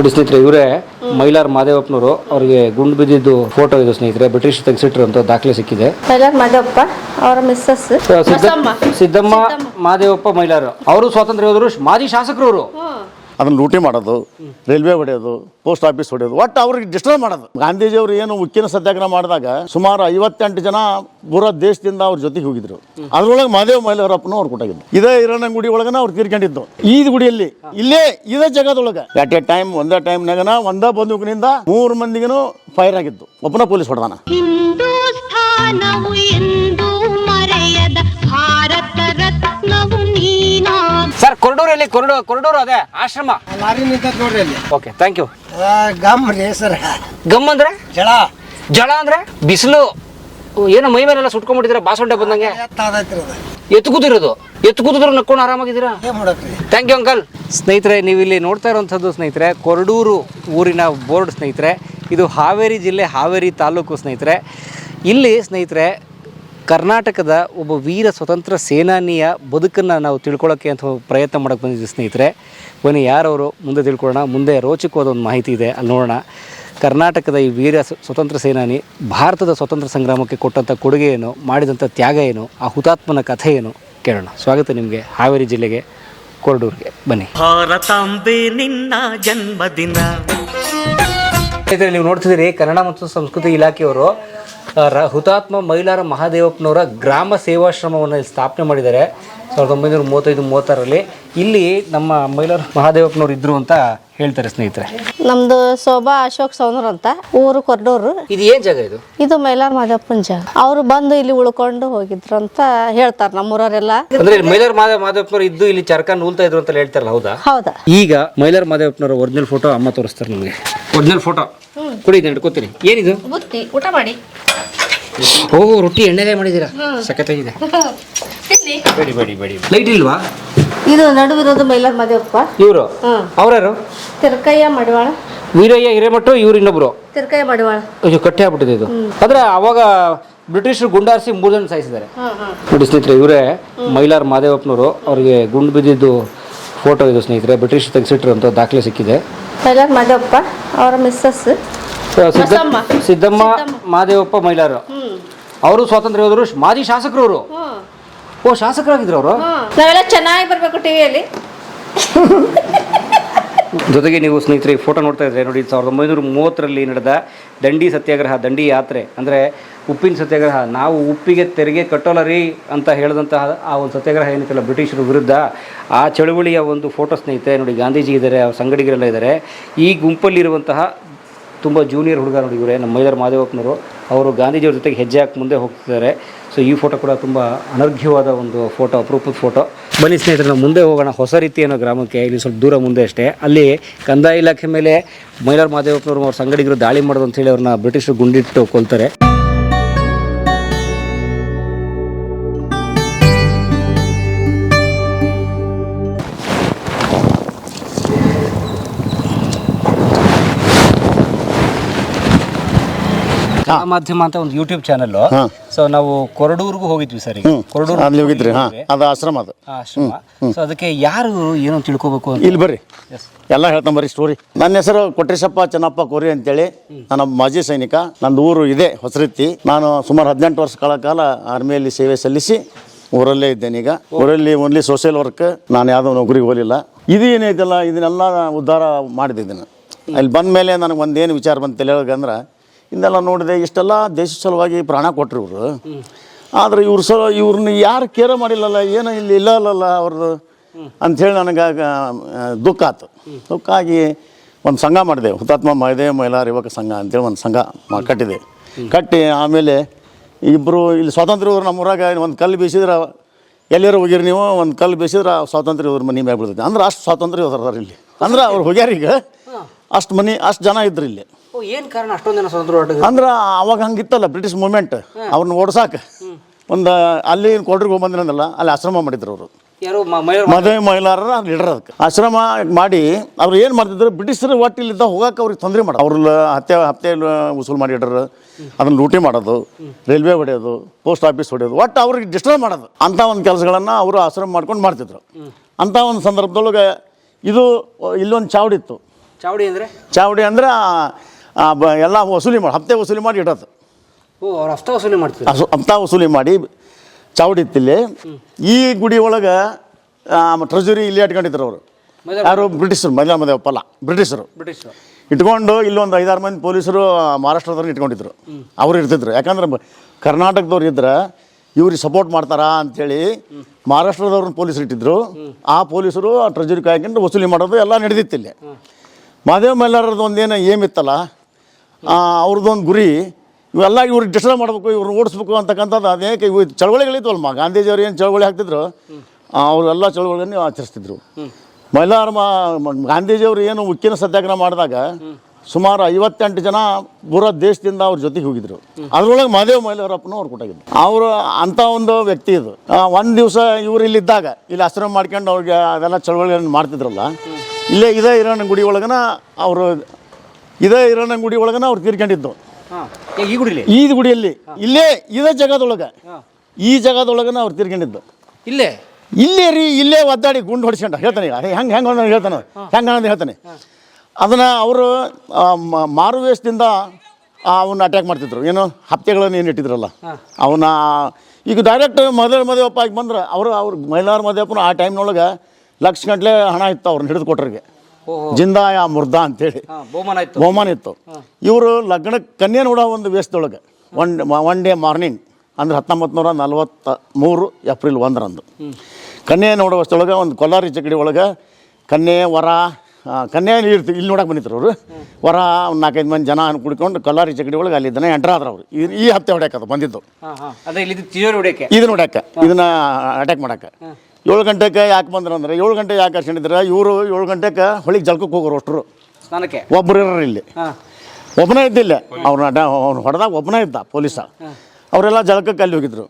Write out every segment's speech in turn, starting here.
ನೋಡಿ ಸ್ನೇಹಿತರೆ ಇವರೇ ಮೈಲಾರ್ ಮಾದೇವಪ್ಪನವರು ಅವರಿಗೆ ಗುಂಡು ಬಿದ್ದಿದ್ದು ಫೋಟೋ ಇದು ಸ್ನೇಹಿತರೆ ಬ್ರಿಟಿಷ್ ತೆಗೆಸಿಟ್ರು ಅಂತ ದಾಖಲೆ ಸಿಕ್ಕಿದೆ. ಮೈಲಾರ್ ಮಾದೇವಪ್ಪ ಅವರ ಮಿಸ್ಸಸ್ ಸಿದ್ದ- ಸಿದ್ದಮ್ಮ ಮಾದೇವಪ್ಪ ಮೈಲಾರ್. ಅವರು ಸ್ವಾತಂತ್ರ್ಯ ಯೋಧರು ಮಾಜಿ ಶಾಸಕರು ಅವರು ಅದನ್ನ ಲೂಟಿ ಮಾಡೋದು, ರೈಲ್ವೆ ಹೊಡೆಯೋದು, ಪೋಸ್ಟ್ ಆಫೀಸ್ ಹೊಡೆಯೋದು, ಒಟ್ಟು ಅವ್ರಿಗೆ ಡಿಸ್ಟರ್ಬ್ ಮಾಡೋದು. ಗಾಂಧೀಜಿಯವರು ಏನು ಉಕ್ಕಿನ ಸತ್ಯಾಗ್ರಹ ಮಾಡಿದಾಗ ಸುಮಾರು ಐವತ್ತೆಂಟು ಜನ ಪೂರಾ ದೇಶದಿಂದ ಅವ್ರ ಜೊತೆಗೆ ಹೋಗಿದ್ರು. ಅದ್ರೊಳಗೆ ಮಹದೇವ್ ಮೈಲಾರಪ್ಪನು ಅವ್ರು ಕೊಟ್ಟಾಗಿದ್ದು ಇದೇ ಇರೋಣ ಗುಡಿ ಒಳಗನ ಅವ್ರು ತೀರ್ಕೊಂಡಿದ್ದು. ಈ ಗುಡಿಯಲ್ಲಿ, ಇಲ್ಲೇ, ಇದೇ ಜಗದೊಳಗೆ. ಅಟ್ ಎ ಟೈಮ್ ಒಂದೇ ಟೈಮ್ನಾಗನ ಒಂದೇ ಬಂದೂಕಿನಿಂದ ಮೂರು ಮಂದಿಗೂ ಫೈರ್ ಆಗಿತ್ತು ಒಬ್ಬನ ಪೊಲೀಸ್ ಹೊಡೆದಾನ. ಹಿಂದೂಸ್ಥಾನವು ಎಂದು ಸರ್ ಕೊರಡೂರಲ್ಲಿ ಕೊರಡು ಕೊರಡೂರು ಅದೇ ಆಶ್ರಮ. ಲಾರಿ ನಿಂತದ್ ನೋಡ್ರಿ ಅಲ್ಲಿ. ಓಕೆ ಥ್ಯಾಂಕ್ ಯು ಆ, ಗಮ್ ರೀ ಸರ್ ಗಮ್ ಅಂದ್ರೆ? ಜಳ. ಜಳ ಅಂದ್ರೆ? ಬಿಸಿಲು. ಏನೋ ಮೈ ಮೇಲೆಲ್ಲ ಸುಟ್ಕೊಂಡ್ಬಿಟ್ಟಿದ್ರೆ ಬಾಸೊಂಡೆ ಬಂದಂಗೆ? ಎತ್ತಾದೈತ್ರಿ ಅದು ಎತ್ತು ಕೂತಿರೋದು ಎತ್ತು ಕೂತಿದ್ರು ನಕ್ಕೊಂಡು ಆರಾಮಾಗಿದ್ದೀರಾ? ಏನ್ ಮಾಡಕ್ರಿ ಥ್ಯಾಂಕ್ ಯು ಅಂಕಲ್ ಸ್ನೇಹಿತರೆ ನೀವು ಇಲ್ಲಿ ನೋಡ್ತಾ ಇರುವಂಥದ್ದು ಸ್ನೇಹಿತರೆ ಕೊರಡೂರು ಊರಿನ ಬೋರ್ಡ್ ಸ್ನೇಹಿತರೆ ಇದು ಹಾವೇರಿ ಜಿಲ್ಲೆ ಹಾವೇರಿ ತಾಲೂಕು ಸ್ನೇಹಿತರೆ. ಇಲ್ಲಿ ಸ್ನೇಹಿತರೆ ಕರ್ನಾಟಕದ ಒಬ್ಬ ವೀರ ಸ್ವತಂತ್ರ ಸೇನಾನಿಯ ಬದುಕನ್ನು ನಾವು ತಿಳ್ಕೊಳ್ಳೋಕ್ಕೆ ಅಂತ ಪ್ರಯತ್ನ ಮಾಡೋಕ್ಕೆ ಬಂದಿದ್ದೀವಿ ಸ್ನೇಹಿತರೆ. ಬನ್ನಿ ಯಾರವರು ಮುಂದೆ ತಿಳ್ಕೊಳ್ಳೋಣ? ಮುಂದೆ ರೋಚಕವಾದ ಒಂದು ಮಾಹಿತಿ ಇದೆ. ಅಲ್ಲಿ ನೋಡೋಣ. ಕರ್ನಾಟಕದ ಈ ವೀರ ಸ್ವ- ಸ್ವತಂತ್ರ ಸೇನಾನಿ ಭಾರತದ ಸ್ವತಂತ್ರ ಸಂಗ್ರಾಮಕ್ಕೆ ಕೊಟ್ಟಂಥ ಕೊಡುಗೆ ಏನು? ಮಾಡಿದಂಥ ತ್ಯಾಗ ಏನು? ಆ ಹುತಾತ್ಮನ ಕಥೆ ಏನು? ಕೇಳೋಣ. ಸ್ವಾಗತ ನಿಮಗೆ. ಹಾವೇರಿ ಜಿಲ್ಲೆಗೆ ಕೊರಡೂರಿಗೆ. ಬನ್ನಿ. ಭಾರತಾಂಬೆ ನಿನ್ನ ಜನ್ಮದಿನ. ಸ್ನೇಹಿತರೆ ನೀವು ನೋಡ್ತಿದ್ದೀರಿ ಕನ್ನಡ ಮತ್ತು ಸಂಸ್ಕೃತಿ ಇಲಾಖೆಯವರು ಹುತಾತ್ಮ ಮೈಲಾರ ಮಹಾದೇವಪ್ಪನವರ ಗ್ರಾಮ ಸೇವಾಶ್ರಮವನ್ನು ಇಲ್ಲಿ ಸ್ಥಾಪನೆ ಮಾಡಿದ್ದಾರೆ. ಸಾವಿರದ ಒಂಬೈನೂರ ಮೂವತ್ತೈದು ಮೂವತ್ತಾರರಲ್ಲಿ ಇಲ್ಲಿ ನಮ್ಮ ಮೈಲಾರ ಮಹಾದೇವಪ್ಪನವ್ರು ಇದ್ರು ಅಂತ ಹೇಳ್ತಾರೆ ಸ್ನೇಹಿತರೆ. ನಮ್ದು ಶೋಭಾ ಅಶೋಕ್ ಸೌನರ್ ಅಂತ ಊರು ಕೊರ್ಡೂರು. ಇದು ಏನ್ ಜಾಗ ಇದು? ಇದು ಮೈಲಾರ ಮಾದೇವಪ್ಪನ ಜಾಗ. ಅವ್ರು ಬಂದು ಇಲ್ಲಿ ಉಳ್ಕೊಂಡು ಹೋಗಿದ್ರು ಅಂತ ಹೇಳ್ತಾರೆ ನಮ್ಮೂರವರೆಲ್ಲ. ಅಂದ್ರೆ ಇಲ್ಲಿ ಮೈಲಾರ ಮಾದ ಮಾದೇವಪ್ಪನವರು ಇದ್ದು ಇಲ್ಲಿ ಚರ್ಕ ನೂಲ್ತಾ ಇದ್ರು ಅಂತ ಹೇಳ್ತಾರಲ್ಲ ಹೌದಾ? ಹೌದಾ? ಈಗ ಮೈಲಾರ ಮಾದೇವಪ್ಪನವ್ರ ಒರಿಜಿನಲ್ ಫೋಟೋ ಅಮ್ಮ ತೋರಿಸ್ತಾರೆ ನಮಗೆ. ಒರಿಜಿನಲ್ ಫೋಟೋ ಕುಡಿ ಇದನ್ನ ಹಿಡ್ಕೋತೀನಿ ಏನಿದು? ಬುತ್ತಿ ಊಟ ಮಾಡಿ. ಓ ರೊಟ್ಟಿ ಎಣ್ಣೆಲೇ ಮಾಡಿದ್ದೀರಾ? ಸಖತ್ತಾಗಿದೆ. ಬೇಡಿ ಬೇಡಿ ಬೇಡಿ. ಲೈಟ್ ಇಲ್ವಾ? ಇದು ನಡುವಿರೋದು ಮೈಲಾರ್ ಮಾದೇವಪ್ಪ ಇವರು? ಹ್ಮ್. ಅವ್ರ್ಯಾರು ತಿರ್ಕಯ್ಯ ಮಡಿವಾಳ. ವೀರಯ್ಯ ಹಿರೇಮಠು ಇವ್ರು ಇನ್ನೊಬ್ರು ತಿರ್ಕಯ್ಯ ಮಡಿವಾಳ. ಅಯ್ಯೋ ಕಟ್ಟೆ ಆಗ್ಬಿಟ್ಟಿದೆ ಇದು. ಅಂದ್ರೆ ಅವಾಗ ಬ್ರಿಟಿಷರು ಗುಂಡಾರಿಸಿ ಮೂರು ಜನ ಸಾಯಿಸಿದ್ದಾರೆ. ನೋಡಿ ಸ್ನೇಹಿತರೆ ಇವರೇ ಮೈಲಾರ್ ಮಾದೇವಪ್ಪನವರು ಅವರಿಗೆ ಗುಂಡು ಬಿದ್ದಿದ್ದು ಫೋಟೋ ಇದು ಸ್ನೇಹಿತರೆ ಬ್ರಿಟಿಷ್ ತೆಗೆಸಿಟ್ರು ಅಂತ ದಾಖಲೆ ಸಿಕ್ಕಿದೆ. ಮೈಲಾರ್ ಮಾದೇವಪ್ಪ ಅವರ ಮಿಸ್ಸಸ್. ಸಿದ್ದಮ್ಮ ಸಿದ್ದಮ್ಮ. ಮಾದೇವಪ್ಪ ಮೈಲಾರ್. ಅವರು ಸ್ವಾತಂತ್ರ್ಯ ಹೋದ್ರು ಮಾಜಿ ಶಾಸಕರು ಅವರು ಓ ಶಾಸಕರಾಗಿದ್ರು ಅವರು? ನಾವೆಲ್ಲ ಚೆನ್ನಾಗಿ ಬರಬೇಕು ಟಿವಿಯಲ್ಲಿ. ಜೊತೆಗೆ ನೀವು ಸ್ನೇಹಿತರೆ ಫೋಟೋ ನೋಡ್ತಾ ಇದ್ರೆ ನೋಡಿ ಸಾವಿರದ ಒಂಬೈನೂರ ಮೂವತ್ತರಲ್ಲಿ ನಡೆದ ದಂಡಿ ಸತ್ಯಾಗ್ರಹ ದಂಡಿ ಯಾತ್ರೆ ಅಂದರೆ ಉಪ್ಪಿನ ಸತ್ಯಾಗ್ರಹ ನಾವು ಉಪ್ಪಿಗೆ ತೆರಿಗೆ ಕಟ್ಟೋಲ್ಲ ರೀ ಅಂತ ಹೇಳಿದಂತಹ ಆ ಒಂದು ಸತ್ಯಾಗ್ರಹ ಏನಿತ್ತಲ್ಲ ಬ್ರಿಟಿಷರ ವಿರುದ್ಧ ಆ ಚಳುವಳಿಯ ಒಂದು ಫೋಟೋ ಸ್ನೇಹಿತರೆ ನೋಡಿ ಗಾಂಧೀಜಿ ಇದ್ದಾರೆ ಅವ್ರ ಸಂಗಡಿಗರೆಲ್ಲ ಇದ್ದಾರೆ. ಈ ಗುಂಪಲ್ಲಿರುವಂತಹ ತುಂಬ ಜೂನಿಯರ್ ಹುಡುಗ ನೋಡಿ ಇವರೇ ನಮ್ಮ ಮೈದಾರ್ ಮಾದೇವಪ್ಪನವರು ಅವರು ಗಾಂಧೀಜಿಯವ್ರ ಜೊತೆಗೆ ಹೆಜ್ಜೆ ಹಾಕಿ ಮುಂದೆ ಹೋಗ್ತಿದ್ದಾರೆ. ಸೊ ಈ ಫೋಟೋ ಕೂಡ ತುಂಬ ಅನರ್ಘ್ಯವಾದ ಒಂದು ಫೋಟೋ ಅಪರೂಪದ ಫೋಟೋ ಬನ್ನಿ ಸ್ನೇಹಿತರೆ, ನಾವು ಮುಂದೆ ಹೋಗೋಣ. ಹೊಸ ರೀತಿ ಅನ್ನೋ ಗ್ರಾಮಕ್ಕೆ ಇಲ್ಲಿ ಸ್ವಲ್ಪ ದೂರ ಮುಂದೆ ಅಷ್ಟೇ. ಅಲ್ಲಿ ಕಂದಾಯ ಇಲಾಖೆ ಮೇಲೆ ಮೈಲಾರ್ ಮಾದೇವಪ್ಪನವರು ಅವ್ರ ಸಂಗಡಿಗರು ದಾಳಿ ಮಾಡೋದು ಅಂತೇಳಿ ಅವ್ರನ್ನ ಬ್ರಿಟಿಷರು ಗುಂಡಿಟ್ಟು ಕೊಲ್ತಾರೆ. ಮಾಧ್ಯಮ ಅಂತ ಒಂದು ಯೂಟ್ಯೂಬ್ ಚಾನಲ್. ಸೊ ನಾವು ಕೊರಡೂರ್ಗೂ ಹೋಗಿದ್ವಿ ಸರ್ ಈಗ. ಕೊರಡೂರು ಅಲ್ಲಿ ಹೋಗಿದ್ರಿ ಹಾಂ. ಅದು ಆಶ್ರಮ ಅದು. ಆಶ್ರಮ. ಸೊ ಅದಕ್ಕೆ ಯಾರು ಏನು ತಿಳ್ಕೊಬೇಕು ಅಂತ? ಇಲ್ಲಿ ಬರ್ರಿ. ಎಲ್ಲ ಹೇಳ್ತಾನೆ ಬರ್ರಿ ಸ್ಟೋರಿ ನನ್ನ ಹೆಸರು ಕೊಟ್ರೇಶಪ್ಪ ಚೆನ್ನಪ್ಪ ಕೋರಿ ಅಂತೇಳಿ. ನಾನು ಮಾಜಿ ಸೈನಿಕ. ನನ್ನ ಊರು ಇದೆ ಹೊಸರಿತ್ತಿ. ನಾನು ಸುಮಾರು ಹದಿನೆಂಟು ವರ್ಷ ಕಾಲ ಕಾಲ ಆರ್ಮಿಯಲ್ಲಿ ಸೇವೆ ಸಲ್ಲಿಸಿ ಊರಲ್ಲೇ ಇದ್ದೇನೆ ಈಗ. ಊರಲ್ಲಿ ಓನ್ಲಿ ಸೋಷಿಯಲ್ ವರ್ಕ್ ನಾನು ಯಾವುದೋ ನೌಕರಿಗೆ ಹೋಗಲಿಲ್ಲ. ಇದು ಏನೈತಲ್ಲ ಇದನ್ನೆಲ್ಲ ಉದ್ಧಾರ ಮಾಡಿದ್ದೀನಿ ಅಲ್ಲಿ ಬಂದ ಮೇಲೆ ನನಗೆ ಒಂದೇನು ವಿಚಾರ ಬಂತು ತಲೆಯೊಳಗೆ ಇದನ್ನೆಲ್ಲ ನೋಡಿದೆ ಇಷ್ಟೆಲ್ಲ ದೇಶ ಸಲುವಾಗಿ ಪ್ರಾಣ ಕೊಟ್ಟರು ಇವರು. ಆದ್ರೆ ಇವ್ರ ಸಲ ಇವ್ರನ್ನ ಯಾರು ಕೇರ ಮಾಡಿಲ್ಲಲ್ಲ ಏನೋ ಇಲ್ಲಿ ಇಲ್ಲ ಅಲ್ಲಲ್ಲ ಅವ್ರದ್ದು ಅಂಥೇಳಿ ನನಗೆ ಆಗ, ಆ, ದುಃಖ ಆಯ್ತು ದುಃಖ ಆಗಿ ಒಂದು ಸಂಘ ಮಾಡಿದೆ ಹುತಾತ್ಮ ಮಹದೇವ ಮಹಿಳಾ ಯುವಕ ಸಂಘ ಅಂತೇಳಿ ಒಂದು ಸಂಘ ಮಾ ಕಟ್ಟಿದೆ. ಕಟ್ಟಿ ಆಮೇಲೆ ಇಬ್ಬರು ಇಲ್ಲಿ ಸ್ವಾತಂತ್ರ್ಯ ಇವ್ರು ನಮ್ಮ ಊರಾಗ ಒಂದು ಕಲ್ಲು ಬೀಸಿದ್ರೆ ಎಲ್ಲರೂ ಹೋಗಿರಿ ನೀವು? ಒಂದು ಕಲ್ಲು ಬೀಸಿದ್ರೆ ಸ್ವಾತಂತ್ರ್ಯ ಇವ್ರ ಮನೆ ಮ್ಯಾಗ ಬಿಡ್ತೈತೆ ಅಂದ್ರೆ ಅಷ್ಟು ಸ್ವಾತಂತ್ರ್ಯ ಹೋದಾರ ಇಲ್ಲಿ. ಅಂದ್ರೆ ಅವ್ರು ಹೋಗ್ಯಾರ ಈಗ. ಅಷ್ಟು ಮನೆ ಅಷ್ಟು ಜನ ಇದ್ರು ಇಲ್ಲಿ. ಏನು ಕಾರಣ? ಅಷ್ಟೊಂದು ಜನ ಸ್ವತಂತ್ರ ಹೋರಾಟಗಾರರು? ಅಂದ್ರೆ ಅವಾಗ ಹಂಗಿತ್ತಲ್ಲ ಬ್ರಿಟಿಷ್ ಮೂವ್ಮೆಂಟ್ ಅವ್ರನ್ನ ಓಡ್ಸಾಕ. ಒಂದು ಅಲ್ಲಿ ಕೊಡ್ರಿಗೆ ಹೋಗ್ಬಂದಿರಲ್ಲ ಅಲ್ಲಿ ಆಶ್ರಮ ಮಾಡಿದ್ರು ಅವರು. ಯಾರು ಮ- ಮೈಲಾರ ಮದುವೆ ಮಹಿಳಾರ ಲೀಡರ್ ಅದಕ್ಕೆ. ಆಶ್ರಮ ಮಾಡಿ ಅವ್ರು ಏನು ಮಾಡ್ತಿದ್ರು ಬ್ರಿಟಿಷರು ಒಟ್ಟು ಹೋಗಾಕ ಹೋಗಕ್ಕೆ ಅವ್ರಿಗೆ ತೊಂದರೆ ಮಾಡೋದು ಅವ್ರ ಹತ್ಯೆ ಹತ್ಯೆ ವಸೂಲ್ ಮಾಡಿ ಇಡ್ರು ಅದನ್ನ ಲೂಟಿ ಮಾಡೋದು ರೈಲ್ವೆ ಹೊಡೆಯೋದು ಪೋಸ್ಟ್ ಆಫೀಸ್ ಹೊಡೆಯೋದು ಒಟ್ಟು ಅವ್ರಿಗೆ ಡಿಸ್ಟರ್ಬ್ ಮಾಡೋದು. ಅಂಥ ಒಂದು ಕೆಲಸಗಳನ್ನು ಅವರು ಆಶ್ರಮ ಮಾಡ್ಕೊಂಡು ಮಾಡ್ತಿದ್ರು. ಅಂಥ ಒಂದು ಸಂದರ್ಭದೊಳಗೆ ಇದು ಇಲ್ಲೊಂದು ಚಾವಡಿ ಇತ್ತು. ಚಾವಡಿ ಅಂದ್ರೆ? ಚಾವಡಿ ಅಂದ್ರೆ ಆ ಬ- ಎಲ್ಲ ವಸೂಲಿ ಮಾಡಿ ಹಪ್ತೆ ವಸೂಲಿ ಮಾಡಿ ಇಡೋದು. ಓ ಅವ್ರು ಅಷ್ಟ ವಸೂಲಿ ಮಾಡ್ತಾರೆ? ಅಸು ಹಪ್ತ ವಸೂಲಿ ಮಾಡಿ ಚಾವಡಿ ಇತ್ತಿಲ್ಲಿ ಈ ಗುಡಿ ಒಳಗೆ ಟ್ರೆಜರಿ ಇಲ್ಲಿ ಇಟ್ಕೊಂಡಿದ್ರು ಅವರು. ಯಾರು ಬ್ರಿಟಿಷರು ಮೈಲಾರ ಮದೇವಪ್ಪಲ್ಲ ಬ್ರಿಟಿಷರು. ಬ್ರಿಟಿಷ್ ಇಟ್ಕೊಂಡು ಇಲ್ಲೊಂದು ಐದಾರು ಮಂದಿ ಪೊಲೀಸರು ಮಹಾರಾಷ್ಟ್ರದವ್ರು ಇಟ್ಕೊಂಡಿದ್ರು. ಅವರು ಇರ್ತಿದ್ರು. ಯಾಕಂದ್ರೆ ಬ- ಕರ್ನಾಟಕದವ್ರು ಇದ್ರೆ ಇವ್ರಿಗೆ ಸಪೋರ್ಟ್ ಮಾಡ್ತಾರಾ ಅಂತೇಳಿ ಮಹಾರಾಷ್ಟ್ರದವ್ರನ್ನ ಪೊಲೀಸರು ಇಟ್ಟಿದ್ರು. ಆ ಪೊಲೀಸರು ಆ ಟ್ರೆಜರಿ ಕಾಯ್ಕೊಂಡು ವಸೂಲಿ ಮಾಡೋದು ಎಲ್ಲ ನಡೆದಿತ್ತು ಇಲ್ಲಿ. ಮಾದೇವ ಮೈಲಾರದ್ದು ಒಂದೇನು ಏಮ್ ಇತ್ತಲ್ಲ ಅವ್ರದ್ದೊಂದು ಗುರಿ ಇವೆಲ್ಲ ಇವ್ರಿಗೆ ಡಿಸ್ಟರ್ಬ್ ಮಾಡಬೇಕು, ಇವ್ರನ್ನ ಓಡಿಸ್ಬೇಕು ಅಂತಕ್ಕಂಥದ್ದು ಅದೇಕೆ ಇವು ಗಾಂಧೀಜಿ ಗಾಂಧೀಜಿಯವ್ರು ಏನು ಚಳವಳಿ ಹಾಕ್ತಿದ್ರು? ಅವರೆಲ್ಲ ಚಳವಳಿಯನ್ನು ಆಚರಿಸ್ತಿದ್ರು. ಮ- ಗಾಂಧೀಜಿಯವರು ಏನು ಉಕ್ಕಿನ ಸತ್ಯಾಗ್ರಹ ಮಾಡಿದಾಗ ಸುಮಾರು ಐವತ್ತೆಂಟು ಜನ ಪೂರ ದೇಶದಿಂದ ಅವ್ರ ಜೊತೆಗೆ ಹೋಗಿದ್ರು. ಅದ್ರೊಳಗೆ ಮಹದೇವ್ ಮೈಲಾರಪ್ಪನೂ ಅವ್ರು ಕೊಟ್ಟಾಗಿದ್ರು ಅವರು ಅಂಥ ಒಂದು ವ್ಯಕ್ತಿ ಇದು. ಒಂದು ದಿವಸ ಇವ್ರು ಇಲ್ಲಿದ್ದಾಗ, ಇಲ್ಲಿ ಆಶ್ರಮ ಮಾಡ್ಕೊಂಡು ಅವ್ರಿಗೆ ಅದೆಲ್ಲ ಚಳವಳಿಗಳನ್ನು ಮಾಡ್ತಿದ್ರಲ್ಲ, ಇಲ್ಲೇ ಇದೇ ಇರೋಣ ಗುಡಿ ಒಳಗನ ಅವರು ಇದೇ ಇರೋಣ ಗುಡಿ ಒಳಗನ ಅವ್ರು ತೀರ್ಕೊಂಡಿದ್ದು. ಈ ಗುಡಿಲಿ? ಈ ಗುಡಿಯಲ್ಲಿ. ಇಲ್ಲೇ ಇದೇ ಜಾಗದೊಳಗೆ. ಈ ಜಾಗದೊಳಗನ ಅವ್ರು ತೀರ್ಕೊಂಡಿದ್ದು. ಇಲ್ಲೇ? ಇಲ್ಲೇ ರೀ ಇಲ್ಲೇ ಒದ್ದಾಡಿ ಗುಂಡು ಹೊಡಿಸ್ಕೊಂಡ. ಹೇಳ್ತಾನೆ ಈಗ. ಹೆಂಗೆ ಹೆಂಗೆ ಅನ್ನೋದು ಹೇಳ್ತಾನೆ ಹೆಂಗೆ ಅನ್ನೋದು ಹೇಳ್ತಾನೆ. ಅದನ್ನು ಅವರು ಮಾರುವೇಶದಿಂದ ಅವನ್ನ ಅಟ್ಯಾಕ್ ಮಾಡ್ತಿದ್ರು. ಏನು ಹಪ್ತೆಗಳನ್ನು ಏನು ಇಟ್ಟಿದ್ರಲ್ಲ. ಅವನ್ನ ಈಗ ಡೈರೆಕ್ಟ್ ಮದುವೆ ಮದುವೆಪ್ಪ ಆಗಿ ಬಂದ್ರೆ ಅವರು ಅವ್ರ ಮೈಲಾರ ಮದುವೆಪ್ಪನ ಆ ಟೈಮ್ನೊಳಗೆ ಲಕ್ಷ ಗಂಟ್ಲೆ ಹಣ ಇತ್ತು ಅವ್ರನ್ನ ಹಿಡಿದು ಕೊಟ್ಟರಿಗೆ ಓಹೋ. ಜಿಂದಾಯ ಮುರ್ದಾ ಅಂತೇಳಿ. ಬಹುಮಾನ ಇತ್ತು ಬಹುಮಾನ ಇತ್ತು. ಇವರು ಲಗ್ನ ಕನ್ಯೆ ನೋಡೋ ಒಂದು ವೇಷದೊಳಗೆ. ಒನ್ ಒನ್ ಡೇ ಮಾರ್ನಿಂಗ್ ಅಂದ್ರೆ ಹತ್ತೊಂಬತ್ತು ನೂರ ನಲ್ವತ್ತ ಮೂರು ಏಪ್ರಿಲ್ ಒಂದರಂದು ಕನ್ಯೆ ನೋಡುವಷ್ಟೊಳಗೆ ವೇಷದೊಳಗೆ ಒಂದು ಕೊಲ್ಲಾರಿ ಚಕಡಿ ಒಳಗೆ ಕನ್ಯೆ ವರ ಕನ್ಯಾ ಕನ್ಯೆ ಇರ್ತಿ ಇಲ್ಲಿ ನೋಡಕ್ಕೆ ಬಂದಿದ್ರು ಅವರು. ವರ ಒಂದು ನಾಲ್ಕೈದು ಮಂದಿ ಜನ ಕುಡ್ಕೊಂಡು ಕೊಲ್ಲಾರಿ ಚಕಡಿ ಒಳಗೆ ಅಲ್ಲಿ ಇದನ್ನ ಎಂಟ್ರ್ ಆದ್ರು ಅವರು ಈ- ಹತ್ತೆ ಹೊಡ್ಯಾಕದು ಬಂದಿದ್ದು. ಇದು ನೋಡಕ್ಕೆ ಇದನ್ನ ಅಟ್ಯಾಕ್ ಮಾಡಕ್ಕೆ ಏಳು ಗಂಟೆಗೆ ಯಾಕೆ ಬಂದ್ರು ಅಂದ್ರೆ ಏಳು ಗಂಟೆ ಯಾಕೆ ಕರ್ಕೊಂಡಿದ್ರೆ ಇವರು ಏಳು ಗಂಟೆಗೆ ಹೊಳಿಗೆ ಜಲ್ಕಕ್ಕೆ ಹೋಗೋರು ಅಷ್ಟರು. ಸ್ನಾನಕ್ಕೆ? ಒಬ್ಬರು ಇರೋರು ಇಲ್ಲಿ. ಒಬ್ಬನೇ ಇದ್ದಿಲ್ಲ. ಅವ್ರನ್ನ ಅವ್ನು ಹೊಡೆದಾಗ ಒಬ್ಬನೇ ಇದ್ದ ಪೊಲೀಸ. ಅವರೆಲ್ಲ ಜಲ್ಕಕ್ಕೆ ಅಲ್ಲಿ ಹೋಗಿದ್ರು.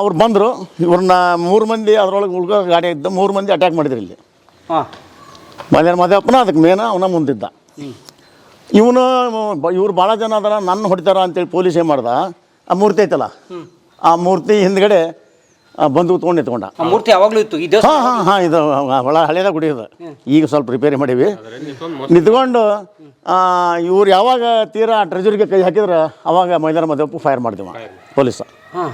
ಅವ್ರು ಬಂದರು. ಇವ್ರನ್ನ ಮೂರು ಮಂದಿ ಅದರೊಳಗೆ ಉಳ್ಕೋ ಗಾಡಿ ಇದ್ದ ಮೂರು ಮಂದಿ ಅಟ್ಯಾಕ್ ಮಾಡಿದ್ರು ಇಲ್ಲಿ. ಮಲ್ಯಾರ ಮದೇವಪ್ಪನ ಅದಕ್ಕೆ ಮೇನ ಅವನ ಮುಂದಿದ್ದ. ಇವನು ಇವ್ರು ಭಾಳ ಜನ ಅದರ ನನ್ನ ಹೊಡಿತಾರ ಅಂತೇಳಿ ಪೊಲೀಸ್ ಏನು ಮಾಡ್ದ? ಆ ಮೂರ್ತಿ ಐತಲ್ಲ? ಆ ಮೂರ್ತಿ ಹಿಂದ್ಗಡೆ ಆ ಬಂದೂಕ್ ತೊಗೊಂಡು ನಿಂತ್ಕೊಂಡ ಆ ಮೂರ್ತಿ ಯಾವಾಗಲೂ ಇತ್ತು? ಈ ದೇವಸ್ಥಾನ ಹಾಂ ಹಾಂ ಹಾಂ ಇದು ಒಳ ಹಳೇದ ಗುಡಿ ಇದು ಈಗ ಸ್ವಲ್ಪ ರಿಪೇರಿ ಮಾಡೀವಿ. ನಿಂತ್ಕೊಂಡು ಇವ್ರು ಯಾವಾಗ ತೀರಾ ಟ್ರೆಜರಿಗೆ ಕೈ ಹಾಕಿದ್ರೆ ಅವಾಗ ಮೈದಾನ ಮಧ್ಯಪ್ಪು ಫೈರ್ ಮಾಡಿದ್ವಿ ಪೊಲೀಸ. ಹಾಂ.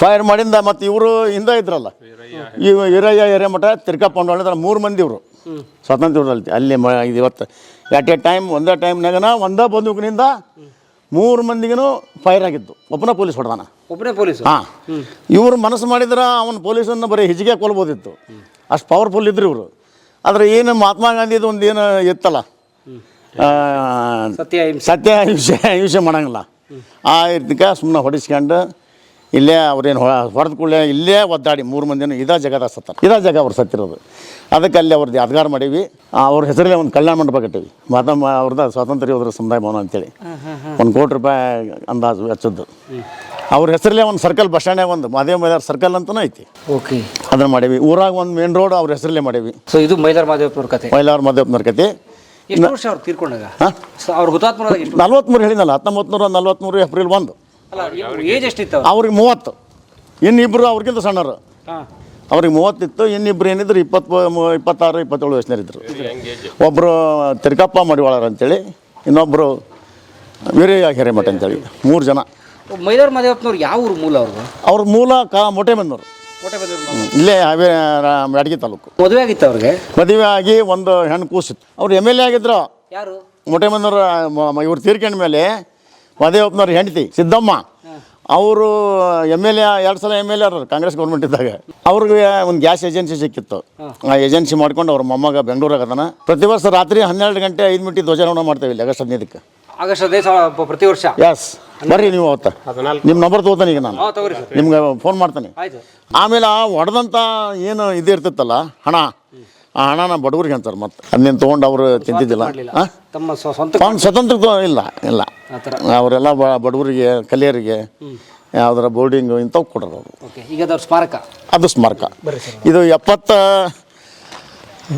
ಫೈರ್ ಮಾಡಿಂದ ಮತ್ತು ಇವರು ಹಿಂದೆ ಇದ್ರಲ್ಲ. ಇವ ಹಿರಯ್ಯ ಹಿರೇಮಠ ತಿರ್ಕಪ್ಪ ಅಂದ್ರೆ ಮೂರು ಮಂದಿ ಇವರು. ಸ್ವಾತಂತ್ರ್ಯದಲ್ಲಿ ಅಲ್ಲಿ ಮ ಇದು ಇವತ್ತು ಎಟ್ ಎ ಟೈಮ್ ಒಂದೇ ಟೈಮ್ನಾಗನ ಒಂದೇ ಬಂದೂಕಿನಿಂದ ಮೂರು ಮಂದಿಗೂ ಫೈರ್ ಆಗಿತ್ತು ಒಬ್ಬನ ಪೊಲೀಸ್ ಹೊಡೆದಾನ. ಒಬ್ಬನೇ ಪೊಲೀಸ್? ಹಾಂ. ಇವರು ಮನಸ್ಸು ಮಾಡಿದ್ರೆ ಅವನ ಪೊಲೀಸನ್ನು ಬರೀ ಹಿಜಿಗೆ ಕೊಲ್ಬೋದಿತ್ತು. ಅಷ್ಟು ಪವರ್ಫುಲ್ ಇದ್ರು ಇವರು. ಆದರೆ ಏನು ಮಹಾತ್ಮ ಗಾಂಧಿದು ಒಂದು ಏನು ಇತ್ತಲ್ಲ ಸತ್ಯ ಹಿಂಸೆ ಹಿಂಸೆ ಮಾಡಂಗಿಲ್ಲ. ಆ ಇದಕ್ಕೆ ಸುಮ್ಮನೆ ಹೊಡಿಸ್ಕೊಂಡು ಇಲ್ಲೇ ಅವ್ರೇನು ಹೊಡೆದ ಕೂಡಲೇ ಇಲ್ಲೇ ಒದ್ದಾಡಿ ಮೂರು ಮಂದಿನೂ ಇದೇ ಜಗದ ಸತ್ತಾರ. ಇದೇ ಜಾಗ ಅವ್ರು ಸತ್ತಿರೋದು. ಅದಕ್ಕೆ ಅಲ್ಲಿ ಅವ್ರದ್ದು ಯಾದಗಾರ ಮಾಡೀವಿ. ಅವ್ರ ಹೆಸರಲ್ಲೇ ಒಂದು ಕಲ್ಯಾಣ ಮಂಟಪ ಕಟ್ಟಿವಿ. ಮಾತಮ್ಮ ಅವ್ರದ್ದು ಸ್ವಾತಂತ್ರ್ಯ ಯೋಧರ ಸಮುದಾಯ ಭವನ ಅಂತೇಳಿ. ಒಂದು ಕೋಟಿ ರೂಪಾಯಿ ಅಂದಾಜು ವೆಚ್ಚದ್ದು. ಅವ್ರ ಹೆಸರಲ್ಲೇ ಒಂದು ಸರ್ಕಲ್ ಬಸ್ ಸ್ಟ್ಯಾಂಡ್ ಒಂದು ಮಾದೇವ ಮೈದಾರ್ ಸರ್ಕಲ್ ಅಂತಲೂ ಐತಿ. ಓಕೆ. ಅದನ್ನು ಮಾಡೀವಿ. ಊರಾಗ ಒಂದು ಮೇನ್ ರೋಡ್ ಅವ್ರ ಹೆಸರಲ್ಲೇ ಮಾಡೀವಿ. ಸೊ ಇದು ಮೈಲಾರ ಮಾದೇವಪ್ಪನವ್ರ ಕತೆ. ಮೈಲಾರ ಮಾದೇವಪ್ಪನವ್ರ ಕತೆ. ಎಷ್ಟು ವರ್ಷ ಅವ್ರು ತೀರ್ಕೊಂಡಾಗ? ಅವ್ರು ಹುತಾತ್ಮರಾದಾಗ ಎಷ್ಟು ನಲ್ವತ್ಮೂರು ಹೇಳಿದ್ನಲ್ಲ ಹತ್ತೊಂಬತ್ತು ನೂರ ನಲ್ವತ್ತ್ಮೂರು ಏಪ್ರಿಲ್ ಒಂದು. ಏಜ್ ಎಷ್ಟಿತ್ತು ಅವ್ರು ಅವ್ರಿಗೆ ಮೂವತ್ತು. ಇನ್ನಿಬ್ರು ಅವ್ರಿಗಿಂತ ಸಣ್ಣರು ಹಾಂ. ಅವ್ರಿಗೆ ಮೂವತ್ತಿತ್ತು ಇನ್ನಿಬ್ರು ಏನಿದ್ರು ಇಪ್ಪತ್ತು ಇಪ್ಪತ್ತಾರು ಇಪ್ಪತ್ತೇಳು ವಯಸ್ಸಿನರಿದ್ರು ಒಬ್ಬರು ತಿರ್ಕಪ್ಪ ಮಡಿವಾಳರ್ ಅಂತೇಳಿ ಇನ್ನೊಬ್ಬರು ವೀರಯ್ಯ ಹಿರೇಮಠ ಅಂತೇಳಿ ಮೂರು ಜನ. ಮೈಲಾರ ಮಾದೇವಪ್ಪನವ್ರು ಯಾವ ಊರು ಮೂಲ ಅವ್ರದ್ದು? ಅವ್ರ ಮೂಲ ಕಾ ಮೊಟೆಮನ್ನೂರು ಕೋಟೆ ಬಂದವ್ರು ಇಲ್ಲೇ ಹಾವೇ ಬ್ಯಾಡಗಿ ತಾಲೂಕು. ಮದುವೆ ಆಗಿತ್ತು ಅವ್ರಿಗೆ? ಮದುವೆ ಆಗಿ ಒಂದು ಹೆಣ್ಣು ಕೂಸಿತ್ತು. ಅವ್ರು ಎಂ ಎಲ್ ಎ ಆಗಿದ್ರು. ಯಾರು? ಮೊಟೆಮನ್ನೂರು ಇವ್ರು ತೀರ್ಕೊಂಡ ಮೇಲೆ ಮದೇವಪ್ಪನವ್ರ ಹೆಂಡತಿ ಸಿದ್ದಮ್ಮ. ಅವರು ಎಂ ಎಲ್ ಎ ಎರಡು ಸಲ M L A Congress government ಇದ್ದಾಗ. ಅವ್ರಿಗೆ ಒಂದು ಗ್ಯಾಸ್ ಏಜೆನ್ಸಿ ಸಿಕ್ಕಿತ್ತು. ಆ ಏಜೆನ್ಸಿ ಮಾಡ್ಕೊಂಡು ಅವ್ರ ಮೊಮ್ಮಗ ಬೆಂಗಳೂರಾಗ ಅದನ್ನ ಪ್ರತಿ ವರ್ಷ ರಾತ್ರಿ ಹನ್ನೆರಡು ಗಂಟೆ ಐದು ಮಿನಿಟ್ ಧ್ವಜಾರೋಹಣ ಮಾಡ್ತೇವೆ ಇಲ್ಲಿ ಆಗಸ್ಟ್ ಹದಿನೈದಕ್ಕೆ. ಆಗಸ್ಟ್ ಹದಿನೈದು ಪ್ರತಿ ವರ್ಷ? ಎಸ್ ಬರ್ರಿ ನೀವು ಅವತ್ತ. ನಿಮ್ಮ ನಂಬರ್ ತಗೋತಾನೆ ಈಗ ನಾನು. ಹಾಂ ತಗೋರಿ ಸರ್. ನಿಮ್ಗೆ ಫೋನ್ ಮಾಡ್ತಾನೆ. ಆಯ್ತು. ಆಮೇಲೆ ಆ ಹೊಡೆದಂಥ ಏನು ಇದು ಇರ್ತಿತ್ತಲ್ಲ ಹಣ. ಆ ಹಣನ ಬಡವ್ರಿಗೆ ಅಂತಾರೆ ಮತ್ತೆ. ಅದನ್ನೇನು ತೊಗೊಂಡು ಅವರು ತಿಂತಿದ್ದಿಲ್ಲ ತಮ್ಮ ಸ್ವಂತ ಅವ್ನು ಸ್ವತಂತ್ರ ಇಲ್ಲ ಇಲ್ಲ. ಅವರೆಲ್ಲ ಬ- ಬಡವರಿಗೆ ಕಲಿಯರಿಗೆ ಯಾವ್ದಾರ ಬೋರ್ಡಿಂಗ್ ಇಂಥವು ಕೊಡೋರು ಈಗ ಸ್ಮಾರಕ? ಅದು ಸ್ಮಾರಕ. ಇದು ಎಪ್ಪತ್ತ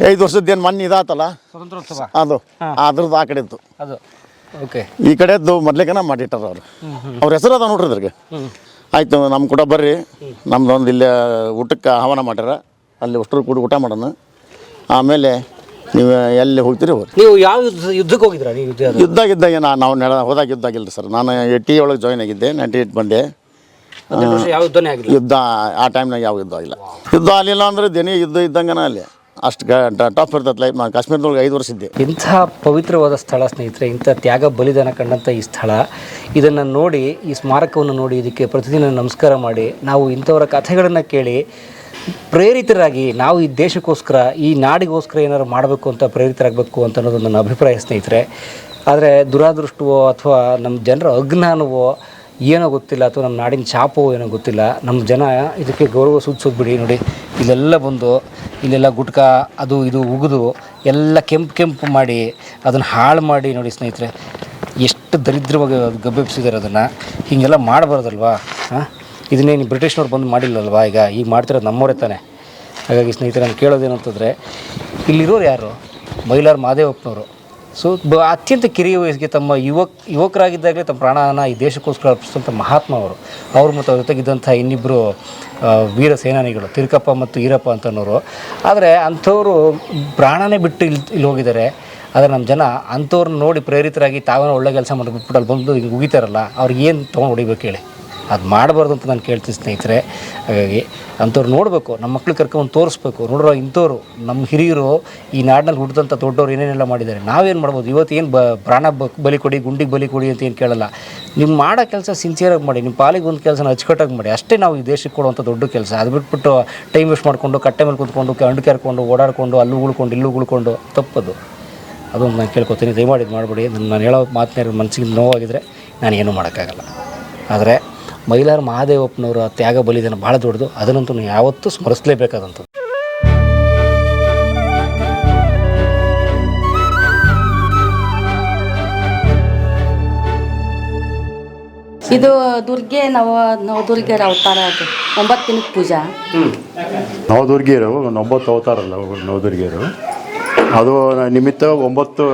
ಐದು ವರ್ಷದ್ದೇನು ಮೊನ್ನೆ ಇದಾತಲ್ಲ? ಸ್ವತಂತ್ರೋತ್ಸವ. ಅದು ಅದ್ರದ್ದು ಆ ಕಡೆದ್ದು. ಅದು. ಓಕೆ ಈ ಕಡೆದ್ದು ಮೊದ್ಲಿಗೆನ ಮಾಡಿಟ್ಟಾರ ಅವರು. ಅವ್ರ ಹೆಸರು ಅದ ನೋಡ್ರಿ ಅದ್ರಿಗೆ ಆಯ್ತು ನಮ್ಮ ಕೂಡ ಬರ್ರಿ. ನಮ್ದೊಂದು ಒಂದು ಇಲ್ಲೇ ಊಟಕ್ಕೆ ಆಹ್ವಾನ ಮಾಡ್ಯಾರ. ಅಲ್ಲಿ ಅಷ್ಟರು ಕೂಡ ಊಟ ಮಾಡೋಣ. ಆಮೇಲೆ ನೀವು ಎಲ್ಲಿ ಹೋಗ್ತೀರಿ ನೀವು ಯಾವ ಯುದ್ಧ ಯುದ್ಧಕ್ಕೆ ಹೋಗಿದ್ರ ನೀವು ಯುದ್ಧ ನಾ ನಾವು ನೆಡ ಹೋದಾಗ ಯುದ್ಧ ಆಗಿಲ್ಲ ಸರ್. ನಾನು ಟಿ ಒಳಗೆ ಜಾಯ್ನ್ ಆಗಿದ್ದೆ ನೈಂಟಿ ಏಯ್ಟ್ ಬಂದೆ. ಹದಿನೆಂಟು ವರ್ಷ ಯಾವ ಯುದ್ಧನೇ ಆಗಿಲ್ಲ? ಯುದ್ಧ ಆ ಟೈಮ್ನಾಗ ಯಾವ ಯುದ್ಧ ಆಗಿಲ್ಲ. ಯುದ್ಧ ಆಗಲಿಲ್ಲ ಅಂದರೆ ದಿನ ಯುದ್ಧ ಇದ್ದಂಗನ ಅಲ್ಲಿ. ಅಷ್ಟು ಟಫ್ ಇರ್ತದೆ ಲೈಫ್ ನಾನು ಕಾಶ್ಮೀರದೊಳಗೆ ಐದು ವರ್ಷ ಇದ್ದೆ. ಇಂಥ ಪವಿತ್ರವಾದ ಸ್ಥಳ ಸ್ನೇಹಿತರೆ ಇಂಥ ತ್ಯಾಗ ಬಲಿದಾನ ಕಂಡಂಥ ಈ ಸ್ಥಳ. ಇದನ್ನು ನೋಡಿ ಈ ಸ್ಮಾರಕವನ್ನು ನೋಡಿ ಇದಕ್ಕೆ ಪ್ರತಿದಿನ ನಮಸ್ಕಾರ ಮಾಡಿ ನಾವು ಇಂಥವರ ಕಥೆಗಳನ್ನು ಕೇಳಿ ಪ್ರೇರಿತರಾಗಿ ನಾವು ಈ ದೇಶಕ್ಕೋಸ್ಕರ, ಈ ನಾಡಿಗೋಸ್ಕರ ಏನಾದ್ರು ಮಾಡಬೇಕು ಅಂತ ಪ್ರೇರಿತರಾಗಬೇಕು ಅಂತ ಅನ್ನೋದು ನನ್ನ ಅಭಿಪ್ರಾಯ ಸ್ನೇಹಿತರೆ. ಆದರೆ ದುರಾದೃಷ್ಟವೋ ಅಥವಾ ನಮ್ಮ ಜನರ ಅಜ್ಞಾನವೋ ಏನೋ ಗೊತ್ತಿಲ್ಲ ಅಥವಾ ನಮ್ಮ ನಾಡಿನ ಚಾಪವೋ ಏನೋ ಗೊತ್ತಿಲ್ಲ ನಮ್ಮ ಜನ ಇದಕ್ಕೆ ಗೌರವ ಸೂಚಿಸೋದು ಬಿಡಿ ನೋಡಿ. ಇಲ್ಲೆಲ್ಲ ಬಂದು, ಇಲ್ಲೆಲ್ಲ ಗುಟ್ಕ, ಅದು ಇದು ಉಗಿದು, ಎಲ್ಲ ಕೆಂಪು ಕೆಂಪು ಮಾಡಿ, ಅದನ್ನು ಹಾಳು ಮಾಡಿ ನೋಡಿ ಸ್ನೇಹಿತರೆ. ಎಷ್ಟು ದರಿದ್ರವಾಗಿ ಗಬ್ಬೆಬ್ಸಿದ್ದಾರೆ ಅದನ್ನು. ಹೀಗೆಲ್ಲ ಮಾಡಬಾರ್ದಲ್ವಾ? ಹಾಂ? ಇದನ್ನೇನು ಬ್ರಿಟಿಷ್ನವ್ರು ಬಂದು ಮಾಡಿಲ್ಲಲ್ವಾ? ಈಗ ಈಗ ಮಾಡ್ತಿರೋದು ನಮ್ಮವರೇ ತಾನೆ. ಹಾಗಾಗಿ ಸ್ನೇಹಿತರೆ, ನಾನು ಕೇಳೋದೇನಂತಂದರೆ ಇಲ್ಲಿರೋರು ಯಾರು? ಮೈಲಾರ್ ಮಾದೇವಪ್ಪನವರು. ಸೊ ಬ, ಅತ್ಯಂತ ಕಿರಿಯ ವಯಸ್ಸಿಗೆ ತಮ್ಮ ಯುವಕ್, ಯುವಕರಾಗಿದ್ದಾಗಲೇ ತಮ್ಮ ಪ್ರಾಣನ ಈ ದೇಶಕ್ಕೋಸ್ಕರ ಅರ್ಪಿಸಿದಂಥ ಮಹಾತ್ಮ ಅವರು ಅವರು ಮತ್ತು ಅವ್ರ ಜೊತೆಗಿದ್ದಂಥ ಇನ್ನಿಬ್ಬರು ವೀರ ಸೇನಾನಿಗಳು, ತಿರುಕಪ್ಪ ಮತ್ತು ಈರಪ್ಪ ಅಂತನೋರು ಆದರೆ ಅಂಥವರು ಪ್ರಾಣನೇ ಬಿಟ್ಟು ಇಲ್ಲಿ ಇಲ್ಲಿ ಹೋಗಿದ್ದಾರೆ. ಆದರೆ ನಮ್ಮ ಜನ ಅಂಥವ್ರನ್ನ ನೋಡಿ ಪ್ರೇರಿತರಾಗಿ ತಾವೇ ಒಳ್ಳೆ ಕೆಲಸ ಮಾಡಿಬಿಟ್ಟು ಅಲ್ಲಿ ಬಂದು ಹಿಂಗೆ ಉಗಿತಾರಲ್ಲ ಅವ್ರಿಗೆ ಏನು ತೊಗೊಂಡು ಹೊಡಿಬೇಕು ಹೇಳಿ? ಅದು ಮಾಡಬಾರ್ದು ಅಂತ ನಾನು ಕೇಳ್ತೀನಿ ಸ್ನೇಹಿತರೆ. ಹಾಗಾಗಿ ಅಂಥವ್ರು ನೋಡಬೇಕು, ನಮ್ಮ ಮಕ್ಳು ಕರ್ಕೊಂಡು ತೋರಿಸ್ಬೇಕು. ನೋಡ್ರೋ ಇಂಥವ್ರು, ನಮ್ಮ ಹಿರಿಯರು ಈ ನಾಡಿನಲ್ಲಿ ಹುಟ್ಟಿದಂಥ ದೊಡ್ಡವ್ರು ಏನೇನೆಲ್ಲ ಮಾಡಿದ್ದಾರೆ. ನಾವೇನು ಮಾಡ್ಬೋದು? ಇವತ್ತು ಏನು ಬ, ಪ್ರಾಣ ಬಲಿ ಕೊಡಿ, ಗುಂಡಿಗೆ ಬಲಿ ಕೊಡಿ ಅಂತ ಏನು ಕೇಳಲ್ಲ. ನಿಮ್ಮ ಮಾಡೋ ಕೆಲಸ ಸಿನ್ಸಿಯರಾಗಿ ಮಾಡಿ, ನಿಮ್ಮ ಪಾಲಿಗೆ ಒಂದು ಕೆಲಸನ ಅಚ್ಚುಕಟ್ಟಾಗಿ ಮಾಡಿ. ಅಷ್ಟೇ ನಾವು ಈ ದೇಶಕ್ಕೆ ಕೊಡುವಂಥ ದೊಡ್ಡ ಕೆಲಸ. ಅದು ಬಿಟ್ಬಿಟ್ಟು ಟೈಮ್ ವೇಸ್ಟ್ ಮಾಡಿಕೊಂಡು, ಕಟ್ಟೆ ಮೇಲೆ ಕೂತ್ಕೊಂಡು ಕಂಡು ಕೇರ್ಕೊಂಡು, ಓಡಾಡಿಕೊಂಡು, ಅಲ್ಲೂ ಉಳ್ಕೊಂಡು ಇಲ್ಲೂ ಉಳ್ಕೊಂಡು ತಪ್ಪದು. ಅದೊಂದು ನಾನು ಕೇಳ್ಕೊತೀನಿ. ದಯಮಾಡಿ ಇದು ಮಾಡಬೇಡಿ ನಾನು ಹೇಳೋ ಮಾತನ್ನ ಮನಸ್ಸಿಗೆ ನೋವಾಗಿದ್ದರೆ ನಾನು ಏನೂ ಮಾಡೋಕ್ಕಾಗಲ್ಲ. ಆದರೆ ಮೈಲಾರ ಮಹಾದೇವಪ್ಪನವರ ತ್ಯಾಗ ಬಲಿದಾನ ಭಾಳ ದೊಡ್ಡದು. ಅದನ್ನಂತೂ ನೀವು ಯಾವತ್ತೂ ಸ್ಮರಿಸಲೇಬೇಕಾದಂಥದ್ದು. ಇದು ದುರ್ಗೆ ನವ ನವದುರ್ಗರ ಅವತಾರ ಅದು. ಒಂಬತ್ತು ದಿನಕ್ಕೆ ಪೂಜಾ. ನವದುರ್ಗಿಯರು ಒಂಬತ್ತು ಅವತಾರಲ್ಲ ನವದುರ್ಗಿಯರು. ಅದು ನಿಮಿತ್ತ ಒಂಬತ್ತು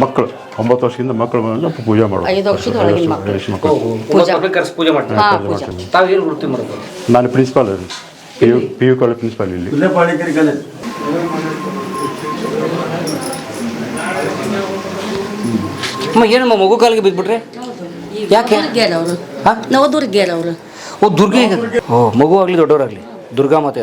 ಮಕ್ಕಳು. ಒಂಬತ್ತು ವರ್ಷದಿಂದ ಮಕ್ಕಳು ಪೂಜೆ ಮಾಡೋದು ಪೂಜಾ. ಮಾಡ್ತಾರೆ. ತಾವು ಏನು ವೃತ್ತಿ ಮಾಡೋದು? ನಾನು principal P U P U college principal ಇಲ್ಲಿ. ಅಮ್ಮ ಏನಮ್ಮ ಮಗು ಕಾಲಿಗೆ ಬಿದ್ದುಬಿಟ್ರೆ ಯಾಕೆ? ದುರ್ಗೆರ ಅವರು ಹಾ? ನವದುರ್ಗೆರ ಅವರು ಓ ದುರ್ಗೆ ಓ ಮಗು ಆಗಲಿ ದೊಡ್ಡವರಾಗಲಿ. ದುರ್ಗಾ ಮಾತೆ